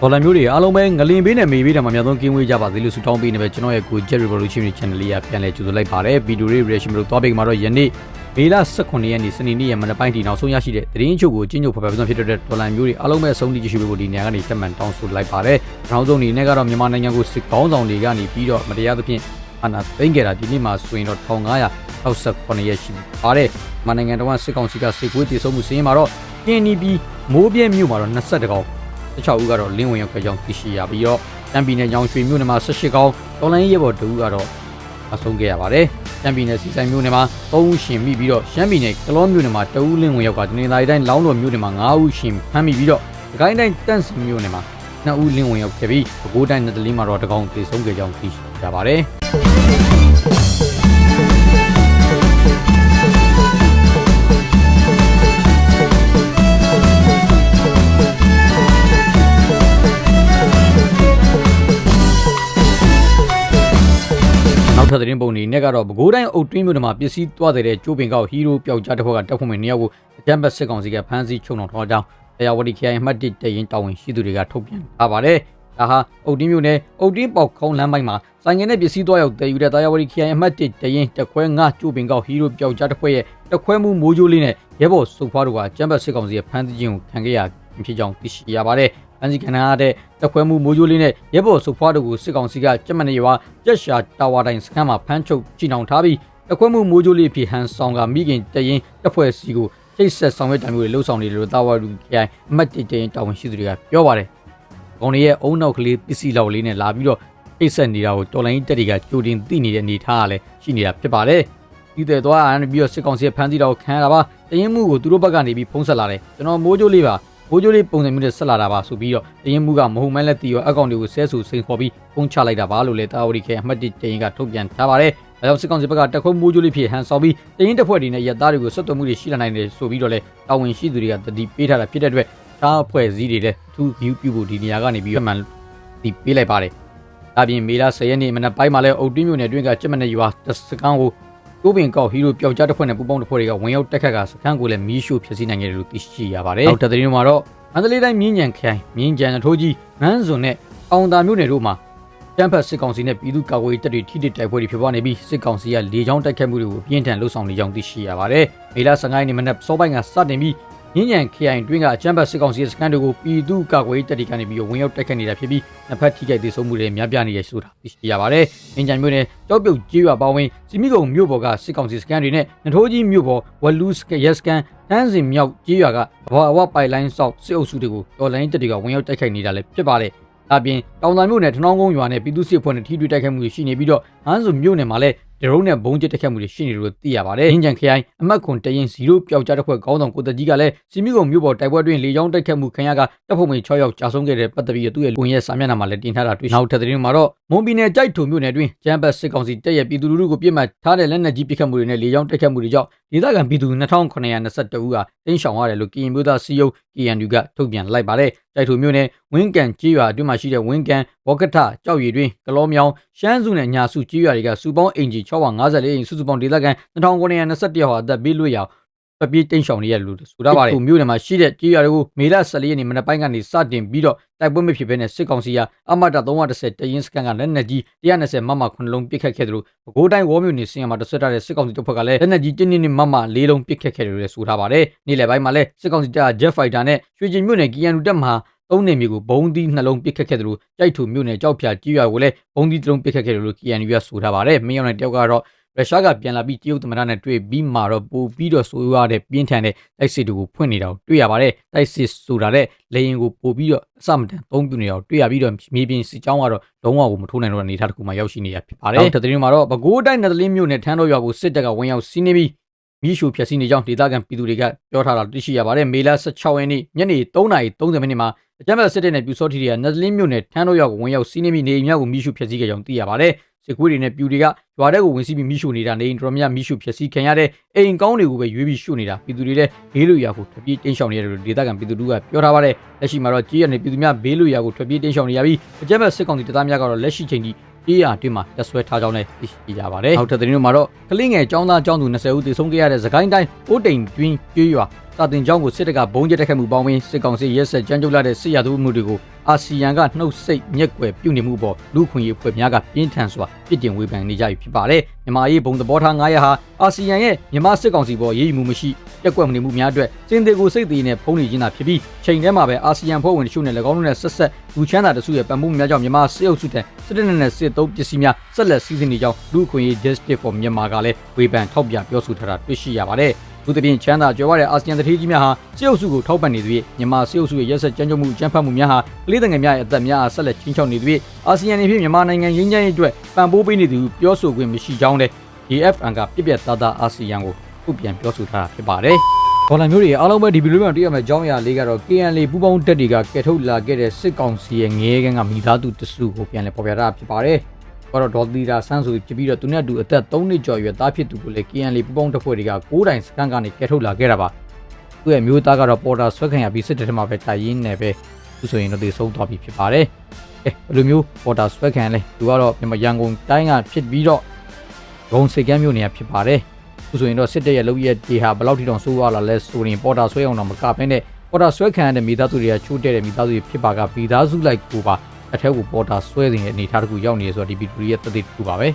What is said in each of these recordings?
ဒေါ်လာမျိုးတွေအားလုံးပဲငလင်ပေးနဲ့မေပေးတယ်မှာအများဆုံးကင်းဝေးကြပါစေလို့ဆုတောင်းပေးနေပဲကျွန်တော်ရဲ့ကို Jet Revolution Channel လေးကပြန်လည်ကြိုဆိုလိုက်ပါတယ်ဗီဒီယိုလေး reaction လို့သွားပေးမှာတော့ယနေ့မေလ18ရက်နေ့စနေနေ့ရက်မနက်ပိုင်းထိနောက်ဆုံးရရှိတဲ့သတင်းအချုပ်ကိုကျင်းချုပ်ဖော်ပြပေးဖြစ်တဲ့ဒေါ်လာမျိုးတွေအားလုံးပဲအဆုံးထိကြည့်ရှုပေးဖို့ဒီနေရာကနေတက်မှန်တောင်းဆိုလိုက်ပါတယ်နောက်ဆုံးအနေနဲ့ကတော့မြန်မာနိုင်ငံကိုစစ်ကောင်းဆောင်တွေကနေပြီးတော့မတရားသဖြင့်အာဏာသိမ်းခဲ့တာဒီနေ့မှာဆိုရင်တော့1568ရက်ရှိပါတယ်မြန်မာနိုင်ငံတော်ကစစ်ကောင်စီကစစ်ကွေးတည်ဆုံမှုစင်းမှာတော့ KNB မိုးပြဲမြို့မှာတော့22ကောင် 16ဦးကတော့လင်းဝင်ရောက်ခဲ့ကြောင်းသိရှိရပြီးတော့တမ်ပီနယ်ညောင်ရွှေမြို့နယ်မှာ18ကောင်တော်လိုင်းရဲဘော်2ဦးကတော့အဆုံးခဲ့ရပါတယ်။တမ်ပီနယ်စီဆိုင်မြို့နယ်မှာ3ဦးရှင်မိပြီးတော့ရှမ်းပြည်နယ်ကလောမြို့နယ်မှာ2ဦးလင်းဝင်ရောက်ကတနင်္လာရီတိုင်းလောင်းတော်မြို့နယ်မှာ9ဦးရှင်ဖမ်းမိပြီးတော့ဒီကိုင်းတိုင်းတန့်စင်မြို့နယ်မှာ2ဦးလင်းဝင်ရောက်ခဲ့ပြီးပဲခူးတိုင်းနယ်တလင်းမှာတော့တကောင်သေဆုံးခဲ့ကြောင်းသိရှိရပါတယ်။ နောက်ထပ်သတင်းပုံတွေနဲ့ကတော့ပဲခူးတိုင်းအုတ်တွင်းမြို့နယ်မှာပစ္စည်းသွားတဲ့ကျိုးပင်ကောက်ဟီးရိုးပျောက်ကြားတစ်ဖွဲ့ကတပ်ဖွဲ့ဝင်2ယောက်ကိုအကြမ်းဖက်စစ်ကောင်စီကဖမ်းဆီးချုပ်နှောင်ထားကြောင်းတရားဝတီခရိုင်အမှတ်1တရင်တာဝန်ရှိသူတွေကထုတ်ပြန်ထားပါတယ်။ဒါဟာအုတ်တွင်းမြို့နယ်အုတ်တွင်းပေါက်ခေါင်းလမ်းပိုင်းမှာဆိုင်ငယ်နဲ့ပစ္စည်းသွားရောက်တည်ယူတဲ့တရားဝတီခရိုင်အမှတ်1တရင်တက်ခွဲ9ကျိုးပင်ကောက်ဟီးရိုးပျောက်ကြားတစ်ဖွဲ့ရဲ့တက်ခွဲမှုမိုးကြိုးလေးနဲ့ရဲဘော်စုဖွားတို့ကအကြမ်းဖက်စစ်ကောင်စီရဲ့ဖမ်းဆီးခြင်းကိုခံခဲ့ရဖြစ်ကြောင်းသိရှိရပါတယ်။ ဖမ်းဆီးခံရတဲ့တက်ခွဲမှုမိုးကြိုးလေးနဲ့ရဲဘော်စုဖွားတို့ကိုစစ်ကောင်စီကကြက်မနေရွာကြက်ရှာတာဝါတိုင်းစခန်းမှာဖမ်းချုပ်ကြည်နှောင်ထားပြီးတက်ခွဲမှုမိုးကြိုးလေးဖြစ်ဟန်ဆောင်ကမိခင်တရင်တပ်ဖွဲ့စီကိုချိတ်ဆက်ဆောင်ရွက်တာမျိုးတွေလှုပ်ဆောင်နေတယ်လို့တာဝါလူခိုင်အမှတ်1တရင်တာဝန်ရှိသူတွေကပြောပါတယ်။ကောင်တွေရဲ့အုံနောက်ကလေးပစ္စည်းလောက်လေးနဲ့လာပြီးတော့ချိတ်ဆက်နေတာကိုတော်လိုင်းတက်တွေကကြိုတင်သိနေတဲ့အနေထားကလည်းရှိနေတာဖြစ်ပါတယ်။ဒီတဲ့သွားရပြီးတော့စစ်ကောင်စီဖမ်းဆီးတာကိုခံရတာပါ။တရင်မှုကိုသူတို့ဘက်ကနေပြီးဖုံးဆက်လာတယ်။ကျွန်တော်မိုးကြိုးလေးပါ ဘိုးကျိုးလေးပုံစံမျိုးနဲ့ဆက်လာတာပါဆိုပြီးတော့တရင်မှုကမဟုတ်မှန်းလက်တီရောအကောင့်တွေကိုဆဲဆူစိန်ခေါ်ပြီးပုံချလိုက်တာပါလို့လည်းတာဝတီခဲအမှတ်1တရင်ကထုတ်ပြန်ထားပါတယ်။အဲကြောင့်စစ်ကောင်စီဘက်ကတက်ခွဲမိုးကျိုးလေးဖြစ်ဟန်ဆောင်ပြီးတရင်တစ်ဖွဲ့ဒီနဲ့ရက်သားတွေကိုဆွတ်သွမှုတွေရှိလာနိုင်တယ်ဆိုပြီးတော့လည်းတာဝန်ရှိသူတွေကတတိပေးထားတာဖြစ်တဲ့အတွက်တားအဖွဲ့စည်းတွေလည်းသူ view ပြုဖို့ဒီနေရာကနေပြီးမှန်ဒီပေးလိုက်ပါတယ်။ဒါပြင်မေလာ10ရက်နေ့မနက်ပိုင်းမှာလည်းအုတ်တွင်းမြို့နယ်အတွင်းကကျက်မနဲ့ရွာတစကန်ကို ကိုပင်ကောက်ဟီရိုပျောက်ကြားတစ်ဖွဲ့နဲ့ပူပေါင်းတစ်ဖွဲ့တွေကဝင်ရောက်တက်ခတ်ကစခန်းကိုလည်းမီးရှို့ဖျက်ဆီးနိုင်ခဲ့တယ်လို့သိရှိရပါတယ်။နောက်တသတင်းမှာတော့မန္တလေးတိုင်းမြင်းကြံခရိုင်မြင်းကြံထိုးကြီးမန်းစွန်နဲ့အောင်သာမြို့နယ်တို့မှာတမ်ဖတ်စစ်ကောင်စီနဲ့ပြည်သူ့ကာကွယ်ရေးတပ်တွေထိတိတိုက်ပွဲတွေဖြစ်ပွားနေပြီးစစ်ကောင်စီကလေကြောင်းတိုက်ခတ်မှုတွေကိုပြင်းထန်လှုပ်ဆောင်နေကြောင်းသိရှိရပါတယ်။မေလ15ရက်နေ့မနက်စောပိုင်းကစတင်ပြီး မြင်းကြံခရိုင်တွင်းကအချမ်းဘတ်စစ်ကောင်စီရဲ့စခန်းတွေကိုပြည်သူ့ကာကွယ်ရေးတပ်တွေကနေပြီးဝင်ရောက်တိုက်ခတ်နေတာဖြစ်ပြီးနှစ်ဖက်ထိခိုက်ဒေဆုံးမှုတွေများပြားနေရဆိုတာသိရှိရပါတယ်။မြင်းကြံမြို့နယ်ကြောက်ပြုတ်ကြီးရွာပေါင်းစီမိကုံမြို့ပေါ်ကစစ်ကောင်စီစခန်းတွေနဲ့နထိုးကြီးမြို့ပေါ်ဝလူးစကရက်စကန်တန်းစင်မြောက်ကြီးရွာကဘဝအဝပိုင်လိုင်းဆောက်စစ်အုပ်စုတွေကိုတော်လိုင်းတပ်တွေကဝင်ရောက်တိုက်ခိုက်နေတာလည်းဖြစ်ပါတယ်။ဒါပြင်တောင်သာမြို့နယ်ထနောင်းကုန်းရွာနဲ့ပြည်သူ့စစ်ဖွဲ့နဲ့ထိတွေ့တိုက်ခိုက်မှုတွေရှိနေပြီးတော့ဟန်းစုမြို့နယ်မှာလည်း ဒရုန်းနဲ့ဘုံကျစ်တိုက်ခိုက်မှုတွေရှိနေတယ်လို့သိရပါတယ်။အင်ဂျန်ခရိုင်အမတ်ခွန်တရင်0ပျောက်ကြားတစ်ဖွဲ့ခေါင်းဆောင်ကိုတကြီးကလည်းစီမီကုံမြို့ပေါ်တိုက်ပွဲတွင်လေကြောင်းတိုက်ခိုက်မှုခံရကတပ်ဖွဲ့ဝင်6ယောက်ကြာဆုံးခဲ့တဲ့ပတ်သက်ပြီးသူ့ရဲ့ဝင်ရဲ့စာမျက်နှာမှာလည်းတင်ထားတာတွေ့နောက်ထပ်သတင်းမှာတော့မွန်ပြည်နယ်ကြိုက်ထုံမြို့နယ်တွင်ကျန်းပတ်စစ်ကောင်စီတပ်ရဲ့ပြည်သူလူထုကိုပြစ်မှတ်ထားတဲ့လက်နက်ကြီးပစ်ခတ်မှုတွေနဲ့လေကြောင်းတိုက်ခိုက်မှုတွေကြောင့်ဒေသခံပြည်သူ2922ဦးကတင်းရှောင်ရတယ်လို့ကရင်မျိုးသားစီယုံ KNU ကထုတ်ပြန်လိုက်ပါတယ်။ကြိုက်ထုံမြို့နယ်ဝင်းကန်ကြီးရွာအတွင်းမှာရှိတဲ့ဝင်းကန်ဝကထကြောက်ရည်တွင်ကလောမြောင်ရှမ်းစုနဲ့ညာစုကြီးရွာတွေကစူပေါင်းအင်ဂျီ654အင်စုစုပေါင်းဒေသခံ2921ယောက်ဟာအသက်ဘေးလွတ်ရာပပြေးတိန်ရှောင်နေရလို့ဆိုထားပါတယ်။မြို့နယ်မှာရှိတဲ့ကြီးရွာတွေကိုမေလ14ရက်နေ့မနက်ပိုင်းကနေစတင်ပြီးတော့တိုက်ပွဲမဖြစ်ဘဲနဲ့စစ်ကောင်စီကအမတာ330တရင်စကန်ကလက်နက်ကြီး120မမ9လုံးပစ်ခတ်ခဲ့တယ်လို့ပဲခူးတိုင်းဝေါ်မြို့နယ်စင်ရမှာတဆွတ်ထားတဲ့စစ်ကောင်စီတပ်ဖွဲ့ကလည်းလက်နက်ကြီးတင်းတင်းမမ၄လုံးပစ်ခတ်ခဲ့တယ်လို့လည်းဆိုထားပါတယ်။နေ့လယ်ပိုင်းမှာလည်းစစ်ကောင်စီတပ်က Jet Fighter နဲ့ရွှေကျင်မြို့နယ်ကီယန်လူတပ်မှ သုံးနေမျိုးကိုဘုံသီးနှလုံးပစ်ခတ်ခဲ့တယ်လို့ကြိုက်ထူမြို့နယ်ကြောက်ဖြာကြီးရွာကိုလည်းဘုံသီးတစ်လုံးပစ်ခတ်ခဲ့တယ်လို့ KNU ကဆိုထားပါတယ်။မင်းအောင်တဲ့တယောက်ကတော့ရုရှားကပြန်လာပြီးတရုတ်သမ္မတနဲ့တွေ့ပြီးမှတော့ပို့ပြီးတော့ဆိုရတဲ့ပြင်းထန်တဲ့တိုက်စစ်တွေကိုဖွင့်နေတာကိုတွေ့ရပါတယ်။တိုက်စစ်ဆိုတာတဲ့လေရင်ကိုပို့ပြီးတော့အစမတန်သုံးပြနေတာကိုတွေ့ရပြီးတော့မြေပြင်စစ်ကြောင်းကတော့လုံးဝကိုမထိုးနိုင်တော့တဲ့အနေအထားတစ်ခုမှရောက်ရှိနေရဖြစ်ပါတယ်။နောက်သတင်းမှာတော့ပဲခူးတိုင်းနယ်သလင်းမြို့နယ်ထန်းတော်ရွာကိုစစ်တပ်ကဝင်ရောက်စီးနေပြီး မိရှုဖျက်ဆီးနေကြောင်းဒေသခံပြည်သူတွေကပြောထားတာသိရှိရပါတယ်။မေလ16ရက်နေ့ညနေ3:30မိနစ်မှာအကြမ်းဖက်စစ်တပ်နဲ့ပြူစောထီတွေကနယ်သလင်းမြို့နယ်ထန်းတော်ရွာကိုဝင်ရောက်စီးနေပြီးနေအိမ်များကိုမိရှုဖျက်ဆီးခဲ့ကြောင်းသိရပါတယ်။စစ်ကွေးတွေနဲ့ပြူတွေကရွာထဲကိုဝင်စီးပြီးမိရှုနေတာနေအိမ်တော်များမိရှုဖျက်ဆီးခံရတဲ့အိမ်ကောင်းတွေကိုပဲရွေးပြီးရှုနေတာပြည်သူတွေလည်းဘေးလွတ်ရာကိုထွက်ပြေးတင်းရှောင်နေရတယ်လို့ဒေသခံပြည်သူတို့ကပြောထားပါတယ်။လက်ရှိမှာတော့ကြီးရနေပြည်သူများဘေးလွတ်ရာကိုထွက်ပြေးတင်းရှောင်နေရပြီးအကြမ်းဖက်စစ်ကောင်စီတပ်သားများကတော့လက်ရှိချိန်ထိ ပြေးရအတွင်းမှာတက်ဆွဲထားကြောင်းလည်းသိရှိကြပါတယ်။နောက်ထပ်သတင်းတွေမှာတော့ကလင်းငယ်ចောင်းသားចောင်းသူ20ဦးသေဆုံးခဲ့ရတဲ့သခိုင်းတိုင်းအိုးတိန်တွင်းကျွေးရွာ စာတင်ကျောင်းကိုစစ်တပ်ကဘုံကျက်တက်ခတ်မှုပေါင်းပြီးစစ်ကောင်စီရဲဆက်ကြမ်းကြုတ်လာတဲ့စစ်ရသူမှုတွေကိုအာဆီယံကနှုတ်ဆိတ်ညက်ွယ်ပြုနေမှုပေါ်လူခွင့်ရေးဖွဲ့များကပြင်းထန်စွာပြစ်တင်ဝေဖန်နေကြပြီဖြစ်ပါတယ်မြန်မာရေးဘုံသဘောထား900ဟာအာဆီယံရဲ့မြန်မာစစ်ကောင်စီပေါ်ရေးယူမှုမရှိတက်ကွက်နေမှုများအတွက်စင်သေးကိုစိတ်သေးနဲ့ဖုံးနေခြင်းသာဖြစ်ပြီးချိန်ထဲမှာပဲအာဆီယံဖွဲ့ဝင်တချို့နဲ့၎င်းတို့နဲ့ဆက်ဆက်လူချမ်းသာတစုရဲ့ပံ့ပိုးမှုများကြောင့်မြန်မာစစ်အုပ်စုတန်စစ်တပ်နဲ့စစ်သုံးပစ္စည်းများဆက်လက်စီးဆင်းနေကြောင်းလူခွင့်ရေး Justice for Myanmar ကလည်းဝေဖန်ထောက်ပြပြောဆိုထားတာတွေ့ရှိရပါတယ် သူတပြင်ချမ်းသာကြွယ်ဝတဲ့အာဆီယံတတိကြီးများဟာစစ်အုပ်စုကိုထောက်ပံ့နေသည်မြန်မာစစ်အုပ်စုရဲ့ရက်စက်ကြမ်းကြုတ်မှုကြမ်းဖက်မှုများဟာကလေးတငယ်များရဲ့အသက်များအားဆက်လက်ချင်းချောက်နေသည်အာဆီယံနေဖြင့်မြန်မာနိုင်ငံရင်းချမ်းရေးအတွက်ပံ့ပိုးပေးနေသူပြောဆိုခွင့်မရှိကြောင်းလည်း DFN ကပြစ်ပြတ်သားသားအာဆီယံကိုထုတ်ပြန်ပြောဆိုထားတာဖြစ်ပါတယ်။ဒေါ်လာမျိုးတွေအားလုံးပဲဒီဗီဒီယိုမှာတွေ့ရမယ့်အကြောင်းအရာလေးကတော့ KNL ပူးပေါင်းတက်တွေကကယ်ထုတ်လာခဲ့တဲ့စစ်ကောင်စီရဲ့ငရဲကန်းကမိသားစုတစုကိုပြန်လည်ပေါ်ပြတာဖြစ်ပါတယ်။ ကတော့ဒေါ်သီတာဆန်းဆိုဖြစ်ပြီးတော့သူနဲ့အတူအသက်3နှစ်ကျော်ရွယ်သားဖြစ်သူကိုလည်း KNL ပူးပေါင်းတပ်ဖွဲ့တွေက6တိုင်စကန်ကနေကယ်ထုတ်လာခဲ့တာပါ။သူ့ရဲ့မျိုးသားကတော့ပေါ်တာဆွဲခံရပြီးစစ်တပ်ထဲမှာပဲတိုင်ရင်းနေပဲသူဆိုရင်တော့သေဆုံးသွားပြီဖြစ်ပါတယ်။အဲဘယ်လိုမျိုးပေါ်တာဆွဲခံလဲသူကတော့မြန်မာရန်ကုန်တိုင်းကဖြစ်ပြီးတော့ဂုံစိတ်ကမ်းမျိုးနေရဖြစ်ပါတယ်။သူဆိုရင်တော့စစ်တပ်ရဲ့လုပ်ရက်ဒီဟာဘယ်လောက်ထိတောင်ဆိုးရလာလဲဆိုရင်ပေါ်တာဆွဲအောင်တော့မကဘဲနဲ့ပေါ်တာဆွဲခံရတဲ့မိသားစုတွေကချိုးတဲ့တဲ့မိသားစုတွေဖြစ်ပါကမိသားစုလိုက်ကိုပါ အထက်ကိုပေါ်တာဆွဲနေတဲ့အနေအထားတစ်ခုရောက်နေရဆိုတော့ဒီဗီဒီယိုရဲ့တသက်တစ်ခုပါပဲ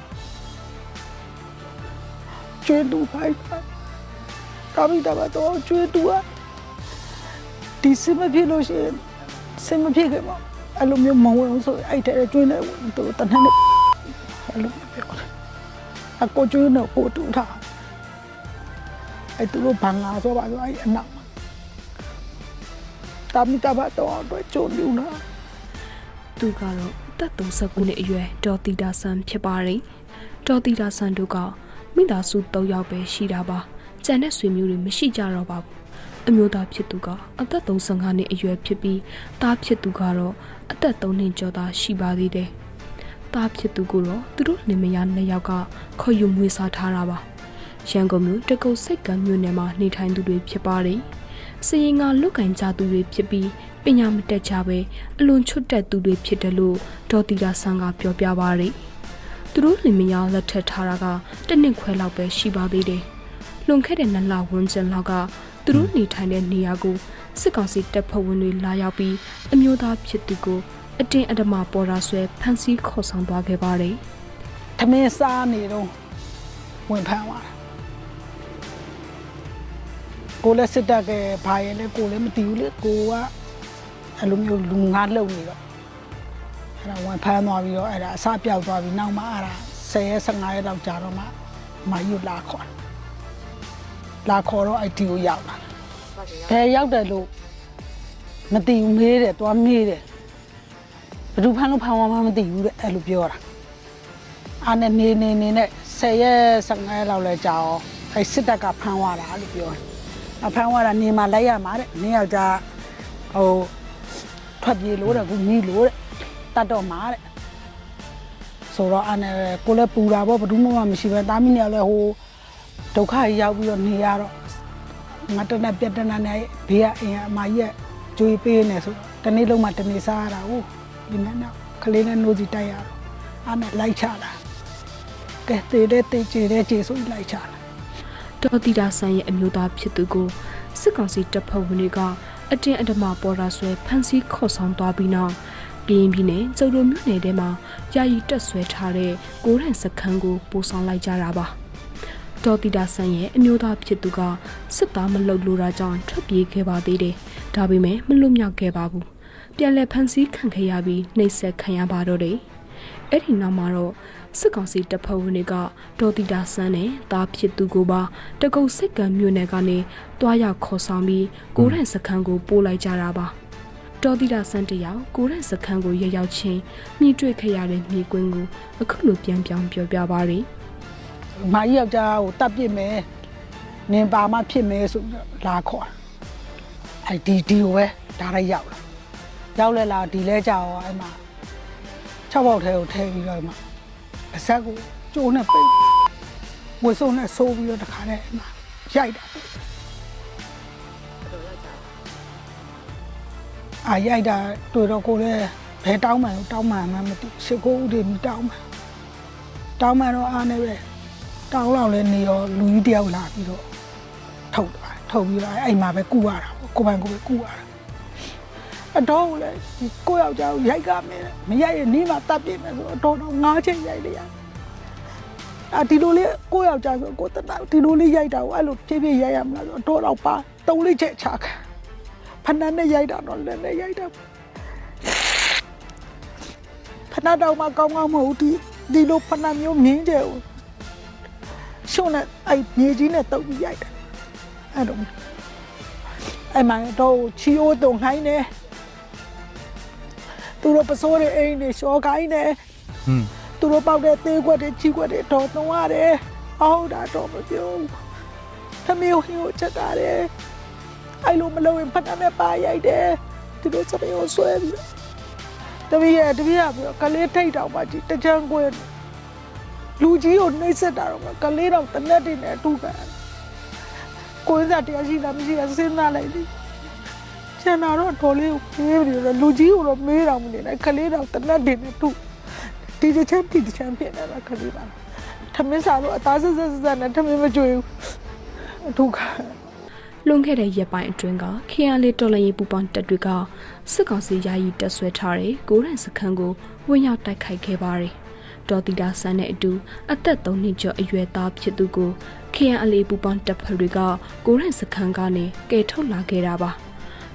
ကျွေးတူဖိုက်ကာမီတာတော့ကျွေးတူอ่ะဒီစမဖြစ်လို့ရှိရင်စမဖြစ်ခဲ့မှာအဲ့လိုမျိုးမဝင်ဘူးဆိုအဲ့တဲ့ကျွေးနေသူတနက်နဲ့အဲ့လိုမျိုးပြောတယ်အကိုကျွေးနေပို့တူထားအဲ့သူတို့ဘာငါဆိုပါဆိုအဲ့အနောက်ကာမီတာတော့တော့ကျုံလူနာ သူကတော့အသက်39နှစ်အရွယ်ဒေါ်တီတာဆန်ဖြစ်ပါတယ်။ဒေါ်တီတာဆန်တို့ကမိသားစု၃ယောက်ပဲရှိတာပါ။ကျန်တဲ့ဆွေမျိုးတွေမရှိကြတော့ပါဘူး။အမျိုးသားဖြစ်သူကအသက်35နှစ်အရွယ်ဖြစ်ပြီးသားဖြစ်သူကတော့အသက်3နှစ်ကျော်သားရှိပါသေးတယ်။သားဖြစ်သူကတော့သူတို့လင်မယားနှစ်ယောက်ကခေါ်ယူမွေးစားထားတာပါ။ရန်ကုန်မြို့တကုတ်စိတ်ကံမြို့နယ်မှာနေထိုင်သူတွေဖြစ်ပါတယ်။ စရင်ကလုတ်ကင်ကြသူတွေဖြစ်ပြီးပညာမတက်ကြပဲအလွန်ချွတ်တက်သူတွေဖြစ်တယ်လို့ဒေါ်တီလာဆန်ကပြောပြပါရယ်သူတို့လင်မယားလက်ထက်ထားတာကတစ်နှစ်ခွဲလောက်ပဲရှိပါသေးတယ်လွန်ခဲ့တဲ့နှစ်လဝန်းကျင်လောက်ကသူတို့နေထိုင်တဲ့နေရာကိုစစ်ကောင်စီတပ်ဖွဲ့ဝင်တွေလာရောက်ပြီးအမျိုးသားဖြစ်သူကိုအတင်းအဓမ္မပေါ်တာဆွဲဖမ်းဆီးခေါ်ဆောင်သွားခဲ့ပါတယ်ထမင်းစားနေတော့ဝင်ဖမ်းသွားတာ ကိုလည်းစစ်တပ်ကဘာရဲလဲကိုလည်းမသိဘူးလေကိုကအဲ့လိုမျိုးလူငါလုံနေတော့အဲ့ဒါဝင်ဖမ်းသွားပြီးတော့အဲ့ဒါအစပြောက်သွားပြီးနောက်မှအဲ့ဒါ10ရက်15ရက်လောက်ကြာတော့မှမယူလာခေါ်တယ်လာခေါ်တော့အဲ့ဒီကိုရောက်လာဘယ်ရောက်တယ်လို့မသိဘူးမေးတယ်သွားမေးတယ်ဘယ်သူဖမ်းလို့ဖမ်းသွားမှမသိဘူးတဲ့အဲ့လိုပြောတာအားနဲ့နေနေနေနဲ့10ရက်15ရက်လောက်လဲကြာအောင်အဲစစ်တပ်ကဖမ်းသွားတာလို့ပြောတယ်။ အဖမ်းသွားတာနေမှာလိုက်ရမှာတဲ့။နေယောက်ျားဟိုထွက်ပြေးလို့တဲ့ကူညီလို့တဲ့တတ်တော့မှာတဲ့။ဆိုတော့အားနဲ့ကိုလည်းပူတာပေါ့ဘယ်သူမှမရှိပဲတာမီးနေလည်းဟိုဒုက္ခကြီးရောက်ပြီးတော့နေရတော့ငါတနဲ့ပြက်တနနဲ့ဘေးကအင်အမကြီးကကြွေးပေးနေဆိုတနေ့လုံးမှတနေ့စားရတာဟုတ်ဒီနေ့တော့ကလေးနဲ့နိုးစီတိုက်ရတော့အားနဲ့လိုက်ချတာကဲတေတဲ့တေချေတဲ့ခြေဆိုလိုက်ချလာ ဒေါ်တီတာဆန်ရဲ့အမျိုးသားဖြစ်သူကိုစစ်ကောင်စီတပ်ဖွဲ့ဝင်တွေကအတင်းအဓမ္မပေါ်တာဆွဲဖမ်းဆီးခေါ်ဆောင်သွားပြီးနောက်ကရင်ပြည်နယ်ကျုံတို့မြို့နယ်ထဲမှာယာယီတက်ဆွဲထားတဲ့ကိုရန်စခန်းကိုပို့ဆောင်လိုက်ကြတာပါဒေါ်တီတာဆန်ရဲ့အမျိုးသားဖြစ်သူကစစ်သားမလုပ်လို့တာကြောင့်ထွက်ပြေးခဲ့ပါသေးတယ်ဒါပေမဲ့မလွတ်မြောက်ခဲ့ပါဘူးပြန်လည်ဖမ်းဆီးခံခဲ့ရပြီးနှိပ်စက်ခံရပါတော့တယ်အဲ့ဒီနောက်မှာတော့ စစ်ကောင်စီတပ်ဖွဲ့ဝင်တွေကဒေါ်တီတာဆန်းနဲ့တားဖြစ်သူကိုပါတကုတ်စစ်ကံမြို့နယ်ကနေတွားရောက်ခေါ်ဆောင်ပြီးကိုရန်စခန်းကိုပို့လိုက်ကြတာပါဒေါ်တီတာဆန်းတယောက်ကိုရန်စခန်းကိုရရောက်ချင်းမြည်တွေ့ခဲ့ရတဲ့မြေကွင်းကိုအခုလိုပြန်ပြောင်းပြောပြပါရယ်မကြီးယောက်ျားကိုတပ်ပစ်မယ်နင်ပါမဖြစ်မယ်ဆိုပြီးတော့လာခေါ်အဲ့ဒီဒီကိုပဲဒါရိုက်ရောက်လာရောက်လဲလာဒီလဲကြောက်အဲ့မှာ6ပေါက်ထဲကိုထည့်ပြီးတော့မှ အဆက်ကိုကျိုးနဲ့ပိတ်ဝှစုံနဲ့ဆိုးပြီးတော့တခါနဲ့အဲ့မှာရိုက်တာအာရိုက်တာတွေ့တော့ကိုလည်းဘယ်တောင်းမှန်းတောင်းမှန်းမှမသိရှစ်ကိုဦးတွေမီတောင်းမှန်းတောင်းမှန်းတော့အားနေပဲတောင်းလောက်လဲနေရောလူကြီးတယောက်လာပြီးတော့ထုတ်သွားထုတ်ပြီးတော့အဲ့မှာပဲကူရတာပေါ့ကိုပိုင်ကိုပဲကူရတာ အတော်ကိုလည်းဒီကိုယောက်ျားကိုရိုက်ကမယ်မရိုက်ရင်နေမှာတပ်ပြမယ်ဆိုတော့အတော်တော့ငါးချိန်ရိုက်လိုက်ရအာဒီလိုလေးကိုယောက်ျားဆိုကိုတနာဒီလိုလေးရိုက်တာကိုအဲ့လိုဖြည်းဖြည်းရိုက်ရမလားဆိုတော့အတော်တော့ပါတုံးလေးချက်ချခါဖဏနဲ့ရိုက်တာတော့လည်းနဲ့ရိုက်တာဖဏတော့မှကောင်းကောင်းမဟုတ်ဒီဒီလိုဖဏမျိုးမြင်းကျဲကိုရှုံးနဲ့အဲ့မြေကြီးနဲ့တုပ်ပြီးရိုက်တာအဲ့တော့အဲ့မှာတော့ချီအိုးတုံခိုင်းနေ သူတို့ပစိုးတဲ့အိမ်တွေရှော်ခိုင်းနေဟွန်းသူတို့ပေါက်တဲ့သေးခွက်တွေချီခွက်တွေတော်သုံးရတယ်အော်ဒါတော့မပြောဘူးသမီးကိုဟိုချက်တာတယ်အဲ့လိုမလုပ်ရင်ဖတ်နဲ့ပါရိုက်တယ်သူတို့စပင်းကိုဆွဲပြီးတပည့်ရဲ့တပည့်ကပြောကလေးထိတ်တောင်ပါကြည့်တကြံကွယ်လူကြီးကိုနှိမ့်ဆက်တာတော့ကလေးတော့တနက်တည်းနဲ့အတူကန်ကိုယ်စားတရားရှိတာမရှိတာစဉ်းစားလိုက်သည် ကျန်တာတော့တော်လေးကိုပြေးပြီးတော့လူကြီးကိုတော့မေးတော့မနေနဲ့ကလေးတော့တနက်တည်းနဲ့တူဒီတစ်ချက်ဒီတစ်ချက်ဖြစ်နေတာခလေးပါထမင်းစားလို့အသားဆက်ဆက်ဆက်နဲ့ထမင်းမကြွေဘူးအထုခလွန်ခဲ့တဲ့ရက်ပိုင်းအတွင်းကခရလေးတော်လရင်ပူပေါင်းတပ်တွေကစစ်ကောင်စီယာယီတက်ဆွဲထားတဲ့ကိုရန်စခန်းကိုဝင်ရောက်တိုက်ခိုက်ခဲ့ပါတယ်။ဒေါ်တီတာဆန်းနဲ့အတူအသက်3နှစ်ကျော်အရွယ်သားဖြစ်သူကိုခရအလေးပူပေါင်းတပ်ဖွဲ့တွေကကိုရန်စခန်းကနေကယ်ထုတ်လာခဲ့တာပါ။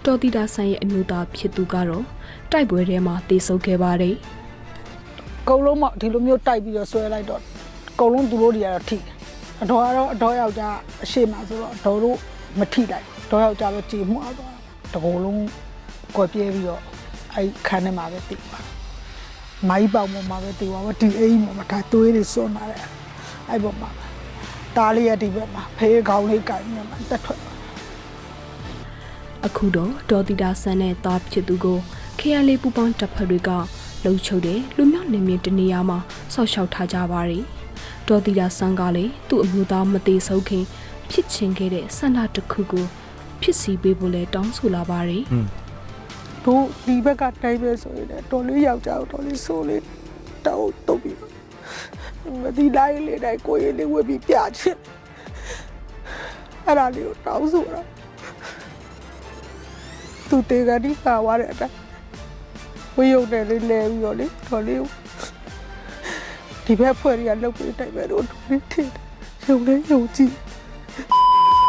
ဒေါ်တီတာဆန်းရဲ့အမျိုးသားဖြစ်သူကတော့တိုက်ပွဲထဲမှာတေဆုံးခဲ့ပါတယ်။ကုံလုံးမဒီလိုမျိုးတိုက်ပြီးတော့ဆွဲလိုက်တော့ကုံလုံးသူတို့တွေကတော့ထိတယ်အတော်ကတော့အတော်ယောက်ျားအရှိမှဆိုတော့အတော်တို့မထိလိုက်တော်ယောက်ျားပဲကြည်မှုအောင်သွားတကူလုံးကွယ်ပြဲပြီးတော့အဲ့ခန်းထဲမှာပဲတည်ပါမိုင်းပေါင်ပေါ်မှာပဲတည်ပါဘာဒီအိမ်မှာမထားသွေးတွေစွန့်လာတယ်အဲ့ပေါ်မှာတားလေးရဒီဘက်မှာဖေးခေါင်းလေးကိုင်နေမှာတက်ထွက် အခုတော့ဒေါ်တီတာဆန်နဲ့သားဖြစ်သူကိုခေရလေးပူပေါင်းတပ်ဖွဲ့တွေကလှုပ်ချုပ်တဲ့လူမျိုးနေမြင့်တနေရာမှာဆောက်ရှောက်ထားကြပါရီဒေါ်တီတာဆန်ကလည်းသူ့အမျိုးသားမသေးဆုံးခင်ဖြစ်ချင်ခဲ့တဲ့ဆန္ဒတစ်ခုကိုဖြစ်စီပေးဖို့လဲတောင်းဆိုလာပါရီဟွန်းတို့ဒီဘက်ကတိုင်းပဲဆိုရင်လည်းတော်လေးယောက်ျားကိုတော်လေးဆိုးလေးတောက်တုတ်ပြီးမဒီလိုက်လေးတိုင်းကိုရင်လေးဝက်ပြီးပြချစ်အဲ့ဒါလေးကိုတောင်းဆိုတာ သူတေကဒီပါသွားတဲ့အတိုင်းဝေယုံတယ်လေးလဲပြီးတော့လေတော်လေးကိုဒီဘက်ဖွဲ့ရလောက်ပြီးတိုက်ပဲတော့တော်လေးထင်တယ်ရုံလေးရုံကြည့်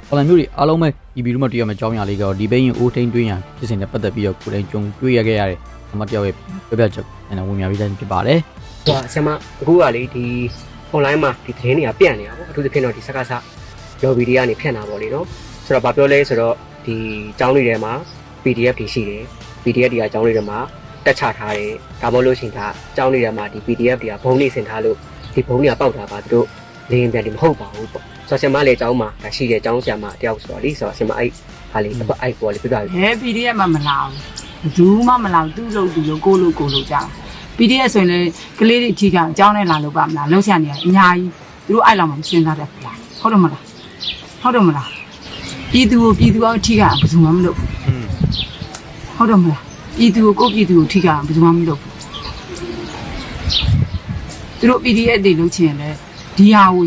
ပလန်မျိုးတွေအားလုံးပဲဒီဗီဒီယိုမှာတွေ့ရမယ့်အကြောင်းအရာလေးကတော့ဒီဘိန်းရင်အိုးထိန်တွင်းရဖြစ်စဉ်နဲ့ပတ်သက်ပြီးတော့ကိုယ်တိုင်ကြုံတွေ့ရခဲ့ရတဲ့နံပါတ်တစ်ယောက်ရဲ့ပြပြချက်နဲ့ဝင်များပြီးတိုင်းဖြစ်ပါတယ်ဟိုကဆရာမအခုကလေဒီ online မှာဒီသတင်းတွေကပြန့်နေတာပေါ့အထူးသဖြင့်တော့ဒီစကားစ lobby တွေကနေဖြန့်တာပေါ့လေနော်ဆိုတော့ဘာပြောလဲဆိုတော့ဒီအကြောင်းတွေထဲမှာ PDF တွေရှိတယ် PDF တွေကအကြောင်းတွေထဲမှာတက်ချထားတယ်ဒါမှမဟုတ်လို့ရှိရင်ဒါအကြောင်းတွေထဲမှာဒီ PDF တွေကဘုံနေဆင်ထားလို့ဒီဘုံတွေကပေါက်တာပါသူတို့လေရင်ပြန်တယ်မဟုတ်ပါဘူးပေါ့ဆိုတော့ဆရာမလည်းအကြောင်းမှာဒါရှိတယ်အကြောင်းဆရာမတယောက်ဆိုတော့လေဆိုတော့ဆရာမအဲ့ဟာလေးတစ်ပတ်အဲ့ပေါ်လေးပြပြပြီဘယ် PDF မှမလာဘူးဘယ်သူမှမလာဘူးသူ့လို့သူလို့ကိုလို့ကိုလို့ကြာတာ PDF ဆိုရင်လေကလေးတွေအထီးကအကြောင်းနဲ့လာလို့ပါမလားလှုပ်ရှားနေရအများကြီးသူတို့အဲ့လောက်မှမစဉ်းစားတတ်ဘူးလားဟုတ်တယ်မလားဟုတ်တယ်မလားပြည်သူကိုပြည်သူအောင်အထီးကဘယ်သူမှမလုပ်ဘူး ဟုတ်တယ်မလားပြည်သူကိုကိုယ့်ပြည်သူကိုအထီးကဘယ်သူမှမလုပ်ဘူးသူတို့ PDF တွေလုပ်ချင်တယ်ဒီဟာကို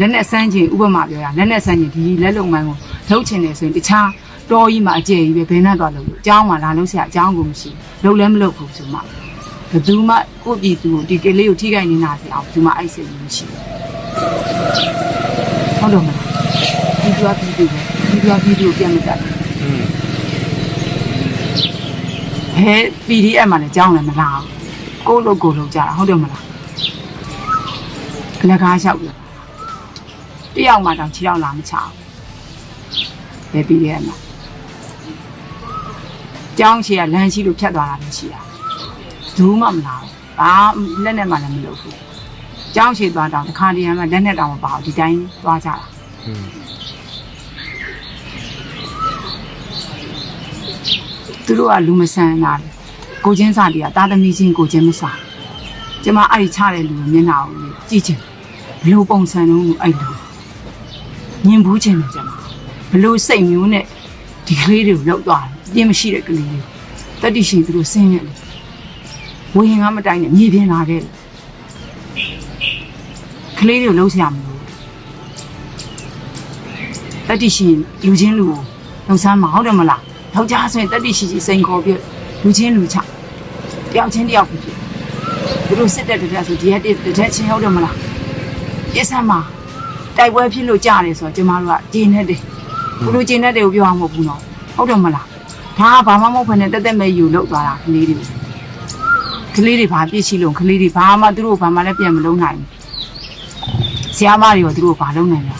လက်နဲ့ဆန်းချင်ဥပမာပြောရလက်နဲ့ဆန်းချင်ဒီလက်လုံမိုင်းကိုလုပ်ချင်တယ်ဆိုရင်တခြားတော်ကြီးမှာအကျယ်ကြီးပဲဘယ်နဲ့သွားလုပ်လို့အเจ้าမှာလာလို့ဆရာအเจ้าကိုမရှိလုပ်လည်းမလုပ်ဘူးဆိုမှ ဘယ်သူမှကိုယ့်ပြည်သူကိုဒီကလေးကိုထိခိုက်နေတာစီအောင်ဘယ်သူမှအဲ့စိတ်မရှိဘူးဟုတ်တော့မလားဒီသူကပြည်သူပဲဒီသူကပြည်သူကိုပြန်မတတ်ဘူး ဟဲ PDF မှာလည်းကြောင်းလည်းမလာဘူးကိုယ့်လိုကိုယ်လိုကြတာဟုတ်တယ်မလားအလကားလျှောက်ပြတယောက်မှတောင်ခြေထောက်လာမချဘူးဘယ် PDF မှာကြောင်းချီကလမ်းရှိလို့ဖြတ်သွားတာပဲရှိတာဘူးမှမလာဘူး။ဘာလက်နဲ့မှလည်းမလုပ်ဘူး။ကြောင်းရှိသွားတော့တစ်ခါတည်းမှလက်နဲ့တောင်မပါဘူးဒီတိုင်းသွားကြတာ ဟွန်း ။ သူတို့ကလူမဆန်တာလေ။ကိုချင်းစားတွေကတာသမီချင်းကိုချင်းမစား။ကျမအဲ့ဒီချတဲ့လူကိုမျက်နှာကိုကြည့်ချင်ဘလို့ပုံစံလုံးကိုအဲ့လိုညင်ဘူးချင်တယ်ကျမဘလို့စိတ်မျိုးနဲ့ဒီကလေးတွေကိုလောက်သွားတယ်ပြင်းမရှိတဲ့ကလေးတွေတတိရှိသူတို့ဆင်းရဲတယ်ဝင်းငါမတိုင်းနဲ့မြေပြင်လာခဲ့တယ်ကလေးတွေကိုလှုပ်ရှားမလို့တတိရှိလူချင်းလူကိုလှုပ်ရှားမဟုတ်တယ်မလား ယောက်ျားဆိုရင်တတိရှိရှိစိန်ခေါ်ပြလူချင်းလူချတယောက်ချင်းတယောက်ဖြစ်ဖြစ်သူတို့စစ်တဲ့တရက်ဆိုဒီရက်တစ်တစ်ချင်းဟုတ်တယ်မလားပြစ်ဆမ်းမှာတိုက်ပွဲဖြစ်လို့ကြားတယ်ဆိုတော့ကျမတို့ကဂျင်းနေတယ်ဘလို့ဂျင်းနေတယ်ကိုပြောအောင်မဟုတ်ဘူးနော်ဟုတ်တယ်မလားဒါကဘာမှမဟုတ်ဘဲနဲ့တက်တက်မဲ့ယူလောက်သွားတာကလေးတွေကလေးတွေဘာပြစ်ရှိလို့ကလေးတွေဘာမှသူတို့ဘာမှလည်းပြန်မလုံးနိုင်ဘူးဆရာမတွေရောသူတို့ဘာလုံးနိုင်လဲ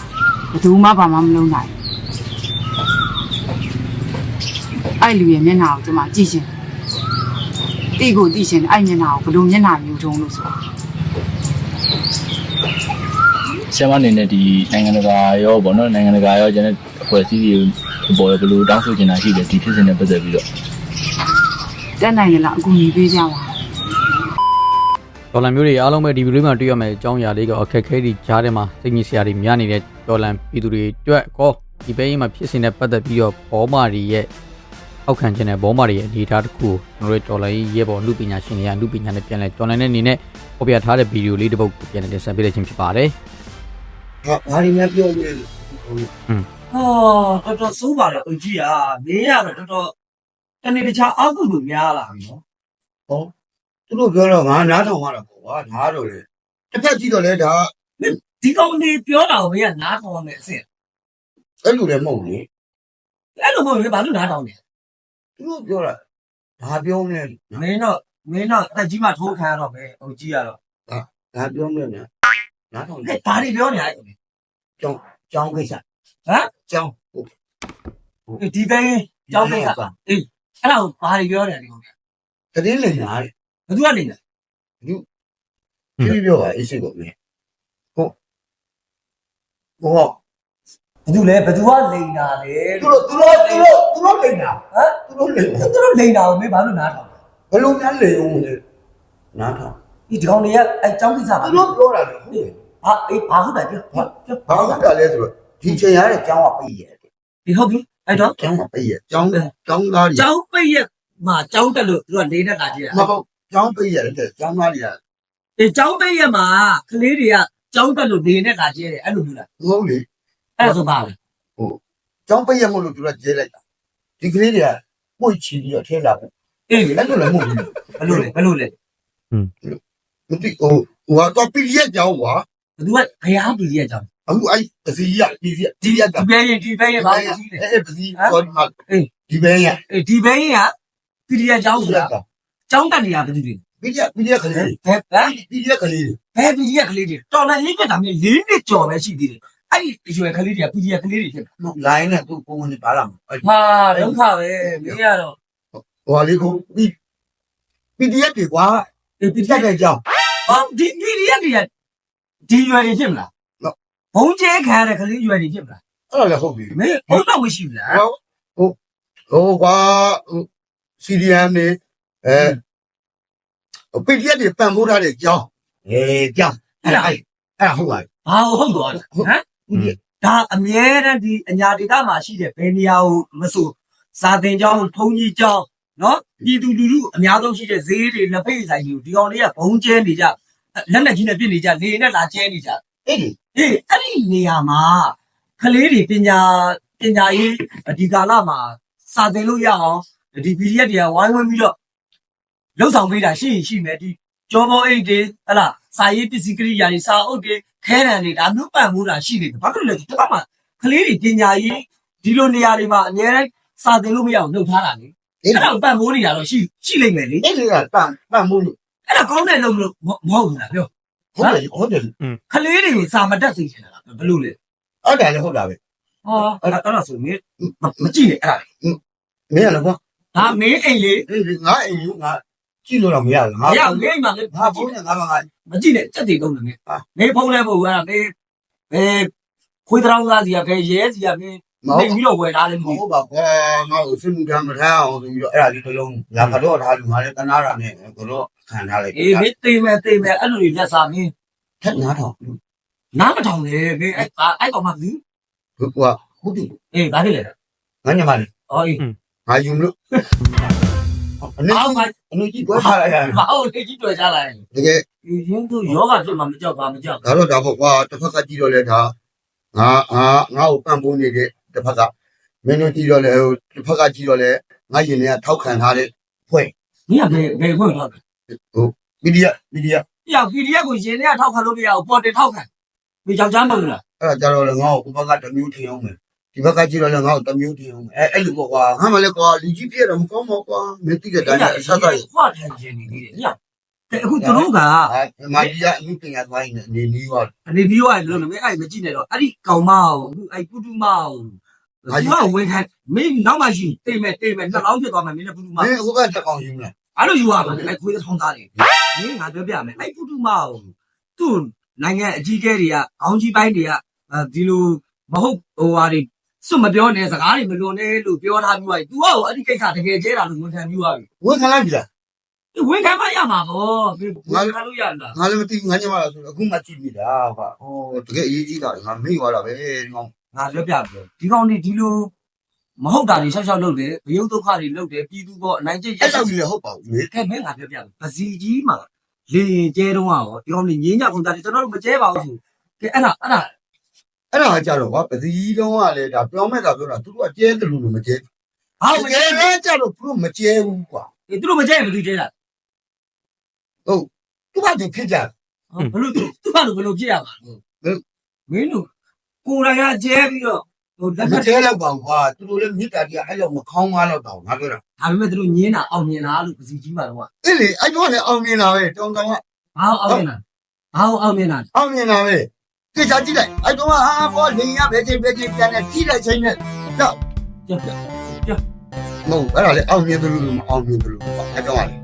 ဘယ်သူမှဘာမှမလုံးနိုင် အဲ့လူရဲ့မျက်နှာကိုကျမကြည့်ရှင်တိကိုတိရှင်အဲ့မျက်နှာကိုဘလို့မျက်နှာမျိုးတုံးလို့ဆိုတာဆရာမအနေနဲ့ဒီနိုင်ငံတကာရောဗောနော်နိုင်ငံတကာရောကျန်တဲ့အဖွဲ့အစည်းတွေပေါ်ဘယ်လိုတောင်းဆိုချင်တာရှိတယ်ဒီဖြစ်စဉ်နဲ့ပတ်သက်ပြီးတော့တက်နိုင်တယ်လားအကူအညီပေးကြပါဒေါ်လာမျိုးတွေအားလုံးပဲဒီဗီဒီယိုမှာတွေ့ရမယ်အကြောင်းအရာလေးကအခက်အခဲတွေကြားထဲမှာစိတ်ကြီးစရာတွေများနေတဲ့ဒေါ်လာပြည်သူတွေအတွက်ကောဒီဘဲရင်မှာဖြစ်စဉ်နဲ့ပတ်သက်ပြီးတော့ဘောမာတွေရဲ့ အောက်ခံခြင်းနဲ့ဘောမာတွေရဲ့အနေအထားတစ်ခုကိုကျွန်တော်တို့ဒေါ်လာကြီးရဲ့ပေါ်လူပညာရှင်တွေကလူပညာနဲ့ပြန်လဲတော်နိုင်တဲ့အနေနဲ့ပေါ်ပြထားတဲ့ဗီဒီယိုလေးတစ်ပုဒ်ပြန်လည်တင်ဆက်ပေးလိုက်ခြင်းဖြစ်ပါတယ်ဟာဘာတွေများပြောလဲဟွန်းဟောတော်တော်စိုးပါလေအကြီးอ่ะမင်းရတော့တော်တော်တနေ့တခြားအောက်ကူလို့များလာပြီနော်သူတို့ပြောတော့ငါနားထောင်ရတာပေါ့ကွာနားတော့လေတစ်ဖက်ကြည့်တော့လေဒါဒီကောင်လေးပြောတာကိုမင်းကနားထောင်နေအစ်စ်အဲ့လိုလည်းမဟုတ်လေအဲ့လိုမဟုတ်ဘူးဘာလို့နားထောင်နေ သူတို့ပြောတာဒါပြောနေမင်းတော့မင်းတော့အသက်ကြီးမှထိုးခံရတော့ပဲအကြီးရတော့ဒါပြောနေတယ်နားထောင်ဟဲ့တယ်ဘာတွေပြောနေလဲကြောင်းကိစ္စဟမ်ကြောင်းဟုတ်ဒီဘဲကြောင်းကိစ္စအေးအဲ့ဒါကိုဘာတွေပြောနေလဲဒီကောင်တည်င်းလည်နာတယ်ဘသူကနေလဲကြည့်ပြောပါအေးစိတ်ကိုမင်းဟုတ်ဟောဘသူလဲဘသူကလိန်တာလေသူတို့သူတို့သူတို့သူတို့လည်နာဟမ်သူ တို့လည်သူတို့လိန်တာကိုမင်းဘာလို့နားထောင်ဘယ်လိုများလည်အောင်လဲနားထောင်ဒီဒီကောင်တွေကအဲကြောင်းကိစ္စပါသူတို့ပြောတာလေဟုတ်တယ်ဟာအေးဘာဟုတ်တယ်ပြောပြောပြောဘာလို့ကလဲဆိုတော့ဒီချိန်ရတဲ့ကြောင်းကပိတ်ရတယ်ဒီဟုတ်ပြီအဲ့တော့ကြောင်းကပိတ်ရကြောင်းကြောင်းသားတွေကျောင်းပိတ်ရက်မှာကျောင်းတက်လို့သူကလေးနဲ့လာကြည့်မတာဟုတ်ကြောင်းပိတ်ရတယ်ကြောင်းသားတွေကအေးကျောင်းပိတ်ရက်မှာကလေးတွေကကျောင်းတက်လို့လေးနဲ့လာကြည့်တယ်အဲ့လိုမျိုးလားဟုတ်လေအဲ့ဒါဆိုပါလေကျောင်းပိတ်ရမို့လို့သူကကျဲလိုက်တာဒီကလေးတွေက ပွေချီပြီးတော့ထဲလာတယ်အေးအဲ့လိုလည်းမဟုတ်ဘူးဘယ်လိုလဲဘယ်လိုလဲမသိဟိုဟိုကတော့ပီရက်ကြောင်းကွာဘသူကခရားပြည်ရက်ကျောင်းအခုအဲ့ပစီရပီရက်ဒီရက်ကဒီဘဲရင်ဒီဘဲရင်ဘာလို့ရှိလဲအဲ့ပစီ sorry မဒီဘဲရအေးဒီဘဲရင်ကပြည်ရက်ကျောင်းဒီဆိုရတာက်ကကျောင်းတက်နေတာဘယ်သူတွေပီရက်ပီရက်ကလေးဘယ်ဘယ်ပီရက်ကလေးဘယ်ပြည်ရက်ကလေးတွေတော်လည်းလေးကတာမျိုးလေးနှစ်ကျော်ပဲရှိသေးတယ် အဲ့ဒီအရွယ်ကလေးတွေကပြည်ရက်ကလေးတွေဖြစ်တာလိုင်းနဲ့သူ့ပုံဝင်ပါလာမှာဟာဒုက္ခပဲမင်းရတော့ဟိုလေးကိုပီပီရက်တွေကွာအေးပြည်တရက်တဲ့ကြောင်းအော်ဒီပြည်ရက်တွေကဒီရွယ်တွေဖြစ်မလားဘုံကျဲခံရတဲ့ကလေးရွယ်တွေဖြစ်မလားအဲ့ဒါလည်းဟုတ်ပြီမင်းဘုံတော့မရှိဘူးလားဟိုဟိုကွာစီဒီအမ်နေအဲပီရက်တွေပန်ဖိုးထားတဲ့ကြောင်းအေးကြောင်းအဲ့ဒါအဲ့ဒါဟုတ်ပါဘာဟုတ်တော့လဲဟမ်ပြီ ဒါအမြဲတမ်းဒီအညာဒေတာမှာရှိတဲ့ဘယ်နေရာကိုမဆိုစာသင်ကျောင်းထုံကြီးကျောင်းနော်ပြည်သူလူထုအများဆုံးရှိတဲ့ဈေးတွေလက်ဖိတ်ဆိုင်တွေကိုဒီကောင်တွေကဘုံကျဲနေကြလက်နဲ့ကြီးနဲ့ပြစ်နေကြလေနဲ့လာကျဲနေကြအဲ့ဒီအေးအဲ့ဒီနေရာမှာကလေးတွေပညာပညာရေးဒီကာလမှာစာသင်လို့ရအောင်ဒီ PDF တွေကဝိုင်းဝန်းပြီးတော့လှုပ်ဆောင်ပေးတာရှိရင်ရှိမယ်ဒီကြောဘောအိတ်တွေဟလာစာရေးပစ္စည်းကိရိယာတွေစာအုပ်တွေ ခဲတံတွေဒါမျိုးပံ့ပိုးတာရှိနေတယ်ဘာဖြစ်လို့လဲဒီတော့မှကလေးတွေပညာရေးဒီလိုနေရာတွေမှာအများတိုင်းစာသင်လို့မရအောင်လုပ်ထားတာလေအဲ့အဲ့ဒါဒါကိုပံ့ပိုးနေတာတော့ရှိရှိလိမ့်မယ်လေအဲ့ဒီကပန်ပန်မှုလို့အဲ့ဒါကောင်းတဲ့လုပ်လို့မမဟုတ်ဘူးလားပြောဟုတ်တယ်ဟုတ်တယ်ကလေးတွေကိုစာမတက်စေချင်တာလားဘယ်လိုလဲအဲ့ဒါလည်းဟုတ်တာပဲဟောအဲ့ဒါအဲ့ဒါဆိုမင်းမမကြည့်နဲ့အဲ့ဒါမင်းရလားကွာဒါမင်းအိမ်လေအေးငါအိမ်ယူငါ ကြည့်လို့တော့မရဘူးမငါရဘူးမင်းအိမ်မှာလေငါဘုန်းနဲ့ငါမငါမကြည့်နဲ့စက်တွေတုံးတယ်မင်းဟာမင်းဖုန်းလဲမဟုတ်ဘူးအဲ့ဒါမင်းဘယ်ခွေးတောင်းသားစီကဘယ်ရဲစီကမင်းမနေဟုတ်ပြီးတော့ဝယ်ထားတယ်မမဟုတ်ဟုတ်ပါကွာငါ့ကိုစိတ်မှုကမ်းမထားအောင်ဆိုပြီးတော့အဲ့ဒါလေးတစ်လုံးလာကတော့ထားလူငါလည်းတနာတာနဲ့ကတော့ခံထားလိုက်အေးမင်းသိမယ်သိမယ်အဲ့လိုတွေလက်စားမင်းထက်နားတော့နားမထောင်နဲ့မင်းအဲ့အဲ့ကောင်မှဘူးကွာဟုတ်တယ်အေးဘာဖြစ်လဲငါညမလေးအော်အေးငါယူလို့ အနေအော်မအနေကြီးပွဲထားလိုက်ရတယ်မဟုတ်လေကြီးတွေ့ကြလာရင်တကယ်ဒီရင်းသူယောဂဖြစ်မှမကြောက်ပါမကြောက်ဒါတော့ဒါပေါ့ကွာတစ်ဖက်ကကြည့်တော့လဲဒါငါငါငါ့ကိုပန့်ပိုးနေတဲ့တစ်ဖက်ကမင်းတို့ကြည့်တော့လဲဟိုတစ်ဖက်ကကြည့်တော့လဲငါရင်ထဲကထောက်ခံထားတဲ့ဖွဲ့မင်းကဘယ်ဘယ်ခွင့်ထောက်တယ်ပီဒီယပီဒီယ။ပြော PDF ကိုရင်ထဲကထောက်ခံလို့မရဘူးပေါ်တင်ထောက်ခံ။ဒီယောက်ျားမဟုတ်လားအဲ့ဒါကြတော့လေငါ့ကိုဘက်ကတမျိုးထင်အောင်မယ် ဒီဘက်ကကြည့်တော့လေငါ့ကိုတမျိုးထင်အောင်အဲ့အဲ့လိုပေါ့ကွာငါမှလည်းကွာလူကြီးပြည့်တော့မကောင်းပါကွာမင်းသိတဲ့တိုင်းအဆက်တိုင်းခွာထိုင်ခြင်းနေသေးတယ်ည။တဲ့အခုသူတို့ကအာမာကြီးကအမှုပညာသွားရင်နေနီးပါအနေပြီးတော့လည်းလုံးမအဲ့မကြည့်နဲ့တော့အဲ့ဒီကောင်မအောင်အခုအဲ့ပုတုမအောင်ဒီကဝင်ခံမင်းနောက်မှရှိတိတ်မဲ့တိတ်မဲ့နှလောင်းဖြစ်သွားမှမင်းနဲ့ပုတုမမင်းဟိုကတက်ကောင်ယူမလားအဲ့လိုယူရပါလေအဲ့ခွေးထောင်းသားတွေမင်းငါပြောပြမယ်အဲ့ပုတုမအောင်သူ့နိုင်ငံအကြီးအကဲတွေကခေါင်းကြီးပိုင်းတွေကဒီလိုမဟုတ်ဟိုဟာတွေ စွတ်မပြောနဲ့စကားတွေမလွန်နဲ့လို့ပြောထားပြီးသွားပြီ तू ကအဲ့ဒီကိစ္စတကယ်ကျဲတာလို့ဝန်ခံပြီးသွားပြီဝန်ခံလိုက်ပြီလားဝင်ခံမရမှာဗောဝင်ခံလို့ရလားငါလည်းမသိဘူးငါညမလားဆိုတော့အခုမှကြည့်ပြီလားကွာဟောတကယ်အရေးကြီးတာငါမေ့သွားတာပဲဒီကောင်ငါပြောပြပြဒီကောင်တွေဒီလိုမဟုတ်တာတွေရှောက်ရှောက်လုပ်တယ်ဘယုတ်ဒုက္ခတွေလုပ်တယ်ပြည်သူပေါ်အနိုင်ကျင့်ရအဲ့ရှောတော့က်ကြီးလည်းဟုတ်ပါဘူးလေကဲမင်းငါပြောပြပစီကြီးမှာလေရင်ကျဲတော့ရောဒီကောင်တွေငင်းကြကုန်တာတွေကျွန်တော်တို့မကျဲပါဘူးဆိုကဲအဲ့ဒါအဲ့ဒါ အဲ့ဒါကကြတော့ကွာပစီတုံးကလည်းဒါပြောမဲ့တာပြောတာသူတို့ကကျဲတယ်လို့မကျဲဘာဘူးမတကျဲကယ်လည်းကြတော့သူတို့မကျဲဘူးကွာသူတို့မကျဲဘူးသူကျဲတာသူကသူဖြစ်ကြတယ်ဘလို့သူကလည်းဘလို့ဖြစ်ရမှာမင်းတို့ကိုယ်တိုင်ကကျဲပြီးတော့ဟိုလက်မဖက်ကျဲတော့ပါဘူးကွာသူတို့လည်းမြစ်တာကြီးအဲ့လိုမခေါင်းကားတော့တော့ငါပြောတာဒါပေမဲ့သူတို့ညင်းတာအောင်မြင်တာလို့ပစီကြီးမှာတော့ဘာအဲ့လေအဲ့တော့လည်းအောင်မြင်တာပဲတောင်းတောင်းကအောင်မြင်တာဘာအောင်မြင်တာအောင်မြင်တာပဲ ကြည့်ချကြည့်လိုက်အဲ့တော့ဟာဘောလင်ရပဲချင်းပဲချင်းပြန်နေကြည့်လိုက်ချင်းနဲ့တော့ပြပြမဟုတ်အဲ့ဒါလေအောင်မြင်တယ်လို့မအောင်မြင်တယ်လို့အဲ့တော့လေ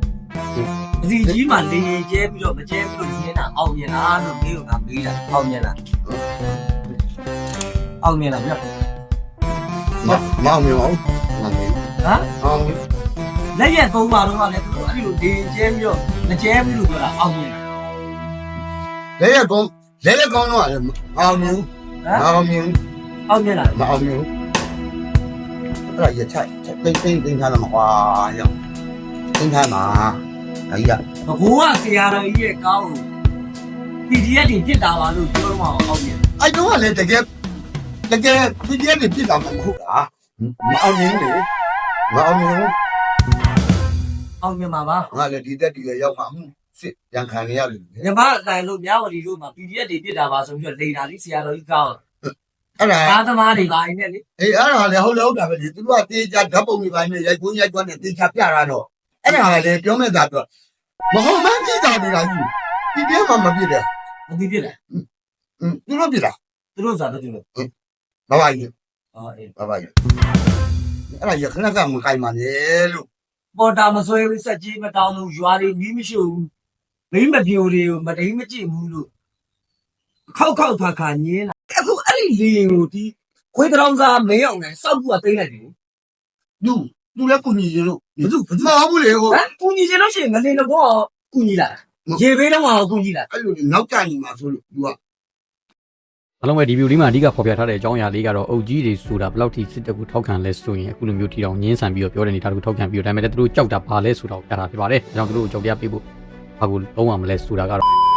ပစီကြီးမှာလေရင်ကျဲပြီးတော့မကျဲဘူးလို့ညင်းတာအောင်မြင်တာလို့မင်းကမေးတာအောင်မြင်တာအောင်မြင်တာပြမမအောင်မြင်ပါဘူးမအောင်မြင်ဟမ်အောင်မြင်လက်ရက်သုံးပါတော့ကလည်းသူတို့အဲ့ဒီလိုလေရင်ကျဲပြီးတော့မကျဲဘူးလို့ပြောတာအောင်မြင်တာလဲရကောင်း လဲရကောင်းတော့လည်းအောင်မြင်အောင်မြင်အောင်မြင်တာမအောင်မြင်အဲ့ဒါရချိုက်တိတ်တိတ်တိတ်ထားတော့မကွာရောက်တိတ်ထားမှာအဲ့ရဘကိုးကဆရာတော်ကြီးရဲ့ကောင်းကို PDF တွေပြစ်တာပါလို့ပြောတော့အောင်မြင်အဲ့တော့ကလည်းတကယ်တကယ်ဒီပြည့်နေပြစ်တာမဟုတ်လားမအောင်မြင်လေမအောင်မြင်အောင်မြင်ပါပါငါလည်းဒီတက်ဒီရရောက်မှ စစ်ရန်ခံရရလို့ညီမအတိုင်းလို့မြဝတီလို့မှာ PDF တွေပြစ်တာပါဆိုပြီးတော့လိန်တာလေးဆရာတော်ကြီးကောင်းအဲ့ဒါသားသမားတွေပါနေလေအေးအဲ့ဒါလည်းဟုတ်လည်းဟုတ်တာပဲလေသူတို့ကတေးကြဓာတ်ပုံတွေပိုင်းနဲ့ရိုက်ကွင်းရိုက်ကွင်းနဲ့တေးချပြတာတော့အဲ့ဒါလည်းပြောမဲ့တာတော့မဟုတ်မှန်းကြည့်တာနေတာကြီးဒီပြမှာမပြစ်တယ်မသိပြစ်လားသူတို့ပြစ်တာသူတို့စားတယ်သူတို့ဘာပါကြီးအော်အေးဘာပါကြီးအဲ့ဒါရခဏကမကိုင်ပါနဲ့လို့ပေါ်တာမဆွဲဘူးစက်ကြီးမတောင်းဘူးရွာတွေမီးမရှိဘူး မိမပြိုတွေကိုမတိမ်မကြည့်ဘူးလို့ခောက်ခောက်ခါခါညင်းလာအခုအဲ့ဒီလေရင်ကိုဒီခွေးတောင်စားမင်းအောင်နဲ့စောက်ဘူးကသိမ့်လိုက်တယ်သူသူလည်းကုညီရင်လို့ဘသူဘသူမဟုတ်ဘူးလေဟိုဟမ်ကူညီချင်လို့ရှိရင်ငလင်တော့ကူညီလာရေဘေးတော့အောင်ကူညီလာအဲ့လိုနောက်ကျနေမှာဆိုလို့သူကအလုံးပဲဒီဗီဒီယိုလေးမှာအဓိကဖော်ပြထားတဲ့အကြောင်းအရာလေးကတော့အုပ်ကြီးတွေဆိုတာဘယ်လောက်ထိစစ်တပ်ကိုထောက်ခံလဲဆိုရင်အခုလိုမျိုးထီတောင်ငင်းဆန်ပြီးတော့ပြောတဲ့နေတာတခုထောက်ခံပြီးတော့ဒါပေမဲ့လည်းသူတို့ကြောက်တာဘာလဲဆိုတော့ပြတာဖြစ်ပါတယ်။အဲကြောင့်သူတို့ကိုကြောက်တရားပေးဖို့ ဘာကိုလုံးဝမလဲဆိုတာကတော့